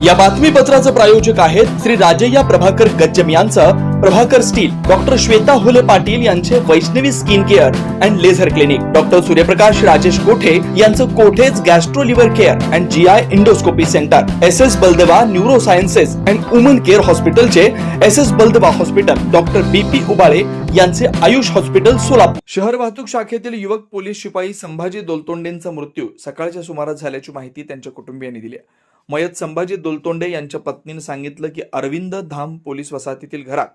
या बातमीपत्राचं प्रायोजक आहेत श्री राजय्या प्रभाकर गज्जम यांचं. प्रभाकर स्टील डॉक्टर श्वेता हुले पाटील यांचे Vaishnavi skin care and laser clinic. Doctor Suryaprakash Rajesh Kothe यांचं Kothe's gastro liver care and G I endoscopy centre. S S Baldeva neuro sciences and woman care हॉस्पिटलचे S S Baldeva hospital. Doctor B P Ubale यांचे Ayush hospital Solapur. शहर वाहतूक शाखेतील युवक police शिपाई संभाजी दोलतोंडेंचा मृत्यू सकाळच्या सुमारास झाल्याची माहिती त्यांच्या कुटुंबियांनी दिली मयत संभाजी दोलतोंडे यांच्या पत्नीनं सांगितलं की अरविंद धाम पोलीस वसाहतीतील घरात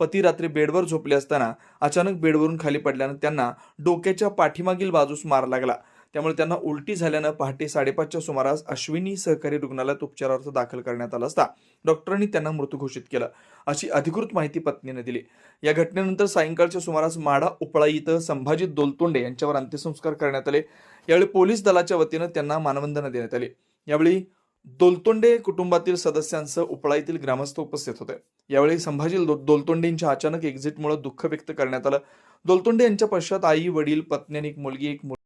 पती रात्री बेडवर झोपले असताना अचानक बेडवरून खाली पडल्यानं त्यांना डोक्याच्या पाठीमागील बाजूस मार लागला. त्यामुळे त्यांना उलटी झाल्यानं पहाटे साडेपाचच्या सुमारास अश्विनी सहकारी रुग्णालयात उपचारार्थ दाखल करण्यात आला असता डॉक्टरांनी त्यांना मृत घोषित केलं अशी अधिकृत माहिती पत्नीने दिली. या घटनेनंतर सायंकाळच्या सुमारास माडा उपळा इथं संभाजी दोलतोंडे यांच्यावर अंत्यसंस्कार करण्यात आले. यावेळी पोलीस दलाच्या वतीनं त्यांना मानवंदना देण्यात आली. यावेळी दोलतोंडे कुटुंबातील सदस्यांसह उपळा येथील ग्रामस्थ उपस्थित होते. यावेळी संभाजी दो- दोलतोंडेंच्या अचानक एक्झिटमुळे दुःख व्यक्त करण्यात आलं. दोलतोंडे यांच्या पश्चात आई वडील पत्नी आणि एक मुलगी एक मुल-